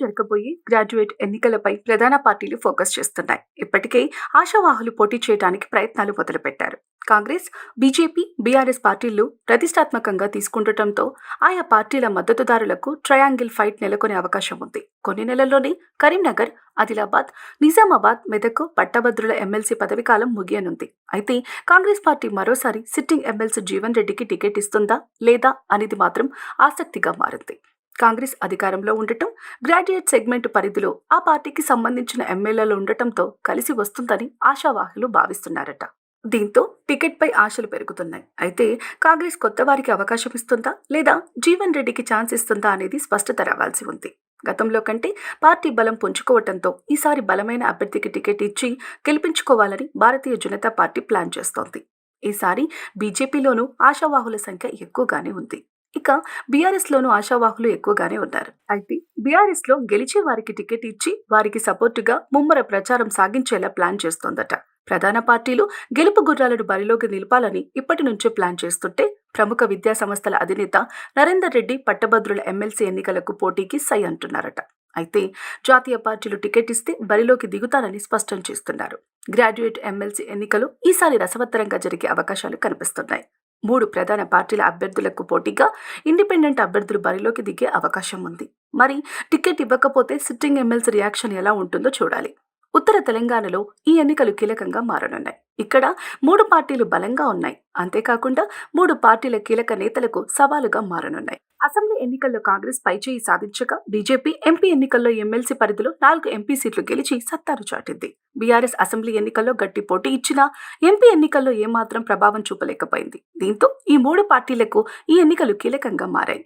జరగబోయే గ్రాడ్యుయేట్ ఎన్నికలపై ప్రధాన పార్టీలు ఫోకస్ చేస్తున్నాయి. ఇప్పటికే ఆశావాహులు పోటీ చేయడానికి ప్రయత్నాలు మొదలుపెట్టారు. కాంగ్రెస్ బీజేపీ బీఆర్ఎస్ పార్టీలు ప్రతిష్టాత్మకంగా తీసుకుండటంతో ఆయా పార్టీల మద్దతుదారులకు ట్రయాంగిల్ ఫైట్ నెలకొనే అవకాశం ఉంది. కొన్ని నెలల్లోనే కరీంనగర్ ఆదిలాబాద్ నిజామాబాద్ మెదక్ పట్టభద్రుల ఎమ్మెల్సీ పదవికాలం ముగియనుంది. అయితే కాంగ్రెస్ పార్టీ మరోసారి సిట్టింగ్ ఎమ్మెల్సీ జీవన్ రెడ్డికి టికెట్ ఇస్తుందా లేదా అనేది మాత్రం ఆసక్తిగా మారింది. కాంగ్రెస్ అధికారంలో ఉండటం గ్రాడ్యుయేట్ సెగ్మెంట్ పరిధిలో ఆ పార్టీకి సంబంధించిన ఎమ్మెల్యేలు ఉండటంతో కలిసి వస్తుందని ఆశావాహులు భావిస్తున్నారట. దీంతో టికెట్పై ఆశలు పెరుగుతున్నాయి. అయితే కాంగ్రెస్ కొత్త వారికి అవకాశం ఇస్తుందా? లేదా జీవన్ రెడ్డికి ఛాన్స్ ఇస్తుందా అనేది స్పష్టత రావాల్సి ఉంది. గతంలో కంటే పార్టీ బలం పుంజుకోవటంతో ఈసారి బలమైన అభ్యర్థికి టికెట్ ఇచ్చి గెలిపించుకోవాలని భారతీయ జనతా పార్టీ ప్లాన్ చేస్తోంది. ఈసారి బీజేపీలోనూ ఆశావాహుల సంఖ్య ఎక్కువగానే ఉంది. ఇక బీఆర్ఎస్ లోను ఆశావాహులు ఎక్కువగానే ఉన్నారు. అయితే బీఆర్ఎస్లో గెలిచే వారికి టికెట్ ఇచ్చి వారికి సపోర్టుగా ముమ్మర ప్రచారం సాగించేలా ప్లాన్ చేస్తోందట. ప్రధాన పార్టీలు గెలుపు గుర్రాలను బరిలోకి నిలపాలని ఇప్పటి నుంచే ప్లాన్ చేస్తుంటే ప్రముఖ విద్యా సంస్థల అధినేత నరేందర్ రెడ్డి పట్టభద్రుల ఎమ్మెల్సీ ఎన్నికలకు పోటీకి సై అంటున్నారట. అయితే జాతీయ పార్టీలు టికెట్ ఇస్తే బరిలోకి దిగుతారని స్పష్టం చేస్తున్నారు. గ్రాడ్యుయేట్ ఎమ్మెల్సీ ఎన్నికలు ఈసారి రసవత్తరంగా జరిగే అవకాశాలు కనిపిస్తున్నాయి. మూడు ప్రధాన పార్టీల అభ్యర్థులకు పోటీగా ఇండిపెండెంట్ అభ్యర్థులు బరిలోకి దిగే అవకాశం ఉంది. మరి టికెట్ ఇవ్వకపోతే సిట్టింగ్ ఎమ్మెల్సీ రియాక్షన్ ఎలా ఉంటుందో చూడాలి. ఉత్తర తెలంగాణలో ఈ ఎన్నికలు కీలకంగా మారనున్నాయి. ఇక్కడ మూడు పార్టీలు బలంగా ఉన్నాయి. అంతేకాకుండా మూడు పార్టీల కీలక నేతలకు సవాలుగా మారనున్నాయి. అసెంబ్లీ ఎన్నికల్లో కాంగ్రెస్ పైచేయి సాధించగా బీజేపీ ఎంపీ ఎన్నికల్లో ఎమ్మెల్సీ పరిధిలో నాలుగు ఎంపీ సీట్లు గెలిచి సత్తారు చాటింది. బీఆర్ఎస్ అసెంబ్లీ ఎన్నికల్లో గట్టి పోటీ ఇచ్చినా ఎంపీ ఎన్నికల్లో ఏమాత్రం ప్రభావం చూపలేకపోయింది. దీంతో ఈ మూడు పార్టీలకు ఈ ఎన్నికలు కీలకంగా మారాయి.